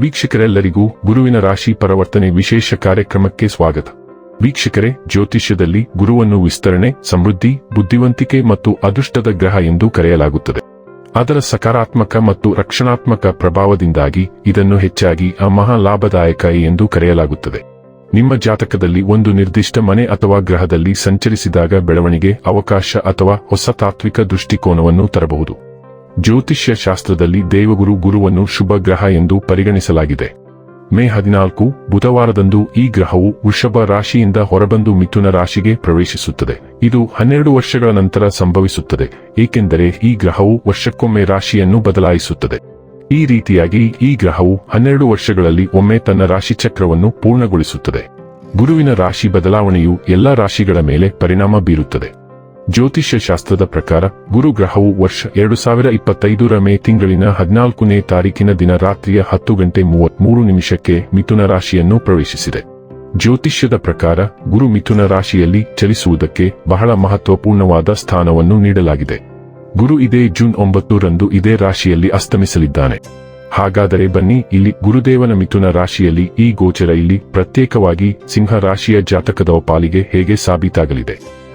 ವೀಕ್ಷಕರೆಲ್ಲರಿಗೂ ಗುರುವಿನ ರಾಶಿ ಪರವರ್ತನೆ ವಿಶೇಷ ಕಾರ್ಯಕ್ರಮಕ್ಕೆ ಸ್ವಾಗತ. ವೀಕ್ಷಕರೇ, ಜ್ಯೋತಿಷ್ಯದಲ್ಲಿ ಗುರುವನ್ನು ವಿಸ್ತರಣೆ, ಸಮೃದ್ಧಿ, ಬುದ್ಧಿವಂತಿಕೆ ಮತ್ತು ಅದೃಷ್ಟದ ಗ್ರಹ ಎಂದು ಕರೆಯಲಾಗುತ್ತದೆ. ಅದರ ಸಕಾರಾತ್ಮಕ ಮತ್ತು ರಕ್ಷಣಾತ್ಮಕ ಪ್ರಭಾವದಿಂದಾಗಿ ಇದನ್ನು ಹೆಚ್ಚಾಗಿ ಅಮಹಾ ಲಾಭದಾಯಕ ಎಂದು ಕರೆಯಲಾಗುತ್ತದೆ. ನಿಮ್ಮ ಜಾತಕದಲ್ಲಿ ಒಂದು ನಿರ್ದಿಷ್ಟ ಮನೆ ಅಥವಾ ಗ್ರಹದಲ್ಲಿ ಸಂಚರಿಸಿದಾಗ ಬೆಳವಣಿಗೆ, ಅವಕಾಶ ಅಥವಾ ಹೊಸ ತಾತ್ವಿಕ ದೃಷ್ಟಿಕೋನವನ್ನು ತರಬಹುದು. ಜ್ಯೋತಿಷ್ಯ ಶಾಸ್ತ್ರದಲ್ಲಿ ದೇವಗುರು ಗುರುವನ್ನು ಶುಭ ಗ್ರಹ ಎಂದು ಪರಿಗಣಿಸಲಾಗಿದೆ. ಮೇ ಹದಿನಾಲ್ಕು, ಬುಧವಾರದಂದು ಈ ಗ್ರಹವು ವೃಷಭ ರಾಶಿಯಿಂದ ಹೊರಬಂದು ಮಿಥುನ ರಾಶಿಗೆ ಪ್ರವೇಶಿಸುತ್ತದೆ. ಇದು ಹನ್ನೆರಡು ವರ್ಷಗಳ ನಂತರ ಸಂಭವಿಸುತ್ತದೆ, ಏಕೆಂದರೆ ಈ ಗ್ರಹವು ವರ್ಷಕ್ಕೊಮ್ಮೆ ರಾಶಿಯನ್ನು ಬದಲಾಯಿಸುತ್ತದೆ. ಈ ರೀತಿಯಾಗಿ ಈ ಗ್ರಹವು ಹನ್ನೆರಡು ವರ್ಷಗಳಲ್ಲಿ ಒಮ್ಮೆ ತನ್ನ ರಾಶಿಚಕ್ರವನ್ನು ಪೂರ್ಣಗೊಳಿಸುತ್ತದೆ. ಗುರುವಿನ ರಾಶಿ ಬದಲಾವಣೆಯು ಎಲ್ಲಾ ರಾಶಿಗಳ ಮೇಲೆ ಪರಿಣಾಮ ಬೀರುತ್ತದೆ. ಜ್ಯೋತಿಷ್ಯ ಶಾಸ್ತ್ರದ ಪ್ರಕಾರ ಗುರು ಗ್ರಹವು ವರ್ಷ ಎರಡು ಸಾವಿರ ಇಪ್ಪತ್ತೈದರ ಮೇ ತಿಂಗಳಿನ ಹದಿನಾಲ್ಕನೇ ತಾರೀಕಿನ ದಿನ ರಾತ್ರಿಯ ಹತ್ತು ಗಂಟೆ ಮೂವತ್ಮೂರು ನಿಮಿಷಕ್ಕೆ ಮಿಥುನ ರಾಶಿಯನ್ನು ಪ್ರವೇಶಿಸಿದೆ. ಜ್ಯೋತಿಷ್ಯದ ಪ್ರಕಾರ, ಗುರು ಮಿಥುನ ರಾಶಿಯಲ್ಲಿ ಚಲಿಸುವುದಕ್ಕೆ ಬಹಳ ಮಹತ್ವಪೂರ್ಣವಾದ ಸ್ಥಾನವನ್ನು ನೀಡಲಾಗಿದೆ. ಗುರು ಇದೇ ಜೂನ್ ಒಂಬತ್ತರಂದು ಇದೇ ರಾಶಿಯಲ್ಲಿ ಅಸ್ತಮಿಸಲಿದ್ದಾನೆ. ಹಾಗಾದರೆ ಬನ್ನಿ, ಇಲ್ಲಿ ಗುರುದೇವನ ಮಿಥುನ ರಾಶಿಯಲ್ಲಿ ಈ ಗೋಚರ ಇಲ್ಲಿ ಪ್ರತ್ಯೇಕವಾಗಿ ಸಿಂಹ ರಾಶಿಯ ಜಾತಕದ ಪಾಲಿಗೆ ಹೇಗೆ ಸಾಬೀತಾಗಲಿದೆ?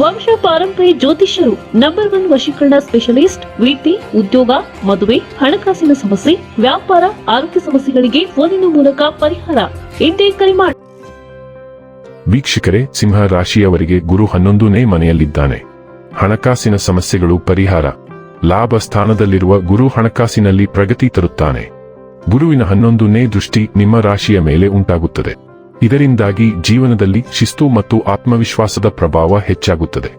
ವಂಶ ಪಾರಂಪರ್ಯ ಜ್ಯೋತಿಷ್ಯರು ನಂಬರ್ ಒನ್ ವಶೀಕರಣ ಸ್ಪೆಷಲಿಸ್ಟ್ ವೃತ್ತಿ ಉದ್ಯೋಗ, ಮದುವೆ, ಹಣಕಾಸಿನ ಸಮಸ್ಯೆ, ವ್ಯಾಪಾರ, ಆರೋಗ್ಯ ಸಮಸ್ಯೆಗಳಿಗೆ ಫೋನಿನ ಮೂಲಕ ಪರಿಹಾರ. ಇಂದೇ ಕರೆ ಮಾಡಿ ವೀಕ್ಷಕರೇ, ಸಿಂಹ ರಾಶಿಯವರಿಗೆ ಗುರು ಹನ್ನೊಂದನೇ ಮನೆಯಲ್ಲಿದ್ದಾನೆ. ಹಣಕಾಸಿನ ಸಮಸ್ಯೆಗಳು ಪರಿಹಾರ. ಲಾಭ ಸ್ಥಾನದಲ್ಲಿರುವ ಗುರು ಹಣಕಾಸಿನಲ್ಲಿ ಪ್ರಗತಿ ತರುತ್ತಾನೆ. ಗುರುವಿನ ಹನ್ನೊಂದನೇ ದೃಷ್ಟಿ ನಿಮ್ಮ ರಾಶಿಯ ಮೇಲೆ ಉಂಟಾಗುತ್ತದೆ. ಇದರಿಂದಾಗಿ ಜೀವನದಲ್ಲಿ ಶಿಸ್ತು ಮತ್ತು ಆತ್ಮವಿಶ್ವಾಸದ ಪ್ರಭಾವ ಹೆಚ್ಚಾಗುತ್ತದೆ.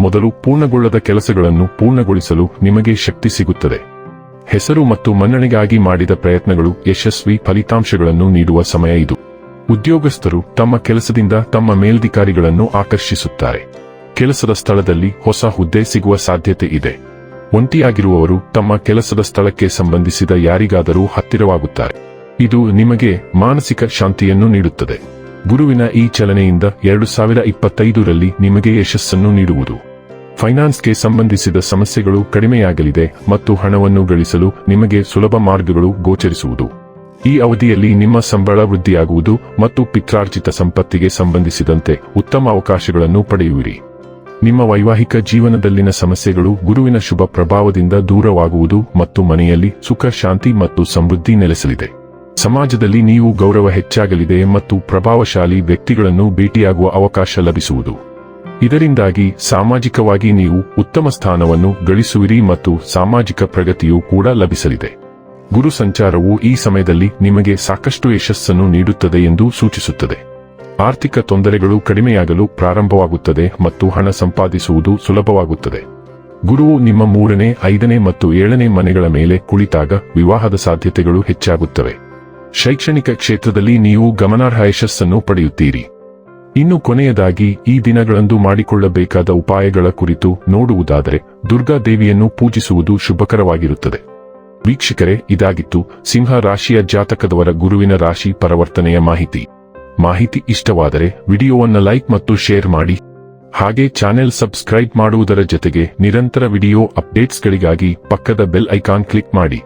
ಮೊದಲು ಪೂರ್ಣಗೊಳ್ಳದ ಕೆಲಸಗಳನ್ನು ಪೂರ್ಣಗೊಳಿಸಲು ನಿಮಗೆ ಶಕ್ತಿ ಸಿಗುತ್ತದೆ. ಹೆಸರು ಮತ್ತು ಮನ್ನಣೆಗಾಗಿ ಮಾಡಿದ ಪ್ರಯತ್ನಗಳು ಯಶಸ್ವಿ ಫಲಿತಾಂಶಗಳನ್ನು ನೀಡುವ ಸಮಯ ಇದು. ಉದ್ಯೋಗಸ್ಥರು ತಮ್ಮ ಕೆಲಸದಿಂದ ತಮ್ಮ ಮೇಲ್ಧಿಕಾರಿಗಳನ್ನು ಆಕರ್ಷಿಸುತ್ತಾರೆ. ಕೆಲಸದ ಸ್ಥಳದಲ್ಲಿ ಹೊಸ ಹುದ್ದೆ ಸಿಗುವ ಸಾಧ್ಯತೆ ಇದೆ. ಒಂಟಿಯಾಗಿರುವವರು ತಮ್ಮ ಕೆಲಸದ ಸ್ಥಳಕ್ಕೆ ಸಂಬಂಧಿಸಿದ ಯಾರಿಗಾದರೂ ಹತ್ತಿರವಾಗುತ್ತಾರೆ. ಇದು ನಿಮಗೆ ಮಾನಸಿಕ ಶಾಂತಿಯನ್ನು ನೀಡುತ್ತದೆ. ಗುರುವಿನ ಈ ಚಲನೆಯಿಂದ ಎರಡು ಸಾವಿರ ಇಪ್ಪತ್ತೈದರಲ್ಲಿ ನಿಮಗೆ ಯಶಸ್ಸನ್ನು ನೀಡುವುದು. ಫೈನಾನ್ಸ್ಗೆ ಸಂಬಂಧಿಸಿದ ಸಮಸ್ಯೆಗಳು ಕಡಿಮೆಯಾಗಲಿದೆ ಮತ್ತು ಹಣವನ್ನು ಗಳಿಸಲು ನಿಮಗೆ ಸುಲಭ ಮಾರ್ಗಗಳು ಗೋಚರಿಸುವುದು. ಈ ಅವಧಿಯಲ್ಲಿ ನಿಮ್ಮ ಸಂಬಳ ವೃದ್ಧಿಯಾಗುವುದು ಮತ್ತು ಪಿತ್ರಾರ್ಜಿತ ಸಂಪತ್ತಿಗೆ ಸಂಬಂಧಿಸಿದಂತೆ ಉತ್ತಮ ಅವಕಾಶಗಳನ್ನು ಪಡೆಯುವಿರಿ. ನಿಮ್ಮ ವೈವಾಹಿಕ ಜೀವನದಲ್ಲಿನ ಸಮಸ್ಯೆಗಳು ಗುರುವಿನ ಶುಭ ಪ್ರಭಾವದಿಂದ ದೂರವಾಗುವುದು ಮತ್ತು ಮನೆಯಲ್ಲಿ ಸುಖ, ಶಾಂತಿ ಮತ್ತು ಸಮೃದ್ಧಿ ನೆಲೆಸಲಿದೆ. ಸಮಾಜದಲ್ಲಿ ನೀವು ಗೌರವ ಹೆಚ್ಚಾಗಲಿದೆ ಮತ್ತು ಪ್ರಭಾವಶಾಲಿ ವ್ಯಕ್ತಿಗಳನ್ನು ಭೇಟಿಯಾಗುವ ಅವಕಾಶ ಲಭಿಸುವುದು. ಇದರಿಂದಾಗಿ ಸಾಮಾಜಿಕವಾಗಿ ನೀವು ಉತ್ತಮ ಸ್ಥಾನವನ್ನು ಗಳಿಸುವಿರಿ ಮತ್ತು ಸಾಮಾಜಿಕ ಪ್ರಗತಿಯೂ ಕೂಡ ಲಭಿಸಲಿದೆ. ಗುರು ಸಂಚಾರವು ಈ ಸಮಯದಲ್ಲಿ ನಿಮಗೆ ಸಾಕಷ್ಟು ಯಶಸ್ಸನ್ನು ನೀಡುತ್ತದೆ ಎಂದು ಸೂಚಿಸುತ್ತದೆ. ಆರ್ಥಿಕ ತೊಂದರೆಗಳು ಕಡಿಮೆಯಾಗಲು ಪ್ರಾರಂಭವಾಗುತ್ತದೆ ಮತ್ತು ಹಣ ಸಂಪಾದಿಸುವುದು ಸುಲಭವಾಗುತ್ತದೆ. ಗುರುವು ನಿಮ್ಮ ಮೂರನೇ, ಐದನೇ ಮತ್ತು ಏಳನೇ ಮನೆಗಳ ಮೇಲೆ ಕುಳಿತಾಗ ವಿವಾಹದ ಸಾಧ್ಯತೆಗಳು ಹೆಚ್ಚಾಗುತ್ತವೆ. ಶೈಕ್ಷಣಿಕ ಕ್ಷೇತ್ರದಲ್ಲಿ ನೀವು ಗಮನಾರ್ಹ ಯಶಸ್ಸನ್ನು ಪಡೆಯುತ್ತೀರಿ. ಇನ್ನು ಕೊನೆಯದಾಗಿ, ಈ ದಿನಗಳಂದು ಮಾಡಿಕೊಳ್ಳಬೇಕಾದ ಉಪಾಯಗಳ ಕುರಿತು ನೋಡುವುದಾದರೆ, ದುರ್ಗಾ ದೇವಿಯನ್ನು ಪೂಜಿಸುವುದು ಶುಭಕರವಾಗಿರುತ್ತದೆ. ವೀಕ್ಷಕರೇ, ಇದಾಗಿತ್ತು ಸಿಂಹ ರಾಶಿಯ ಜಾತಕದವರ ಗುರುವಿನ ರಾಶಿ ಪರಿವರ್ತನೆಯ ಮಾಹಿತಿ. ಮಾಹಿತಿ ಇಷ್ಟವಾದರೆ, ವಿಡಿಯೋವನ್ನು ಲೈಕ್ ಮತ್ತು ಶೇರ್ ಮಾಡಿ. ಹಾಗೆ ಚಾನೆಲ್ ಸಬ್ಸ್ಕ್ರೈಬ್ ಮಾಡುವುದರ ಜೊತೆಗೆ ನಿರಂತರ ವಿಡಿಯೋ ಅಪ್ಡೇಟ್ಸ್ಗಳಿಗಾಗಿ ಪಕ್ಕದ ಬೆಲ್ ಐಕಾನ್ ಕ್ಲಿಕ್ ಮಾಡಿ.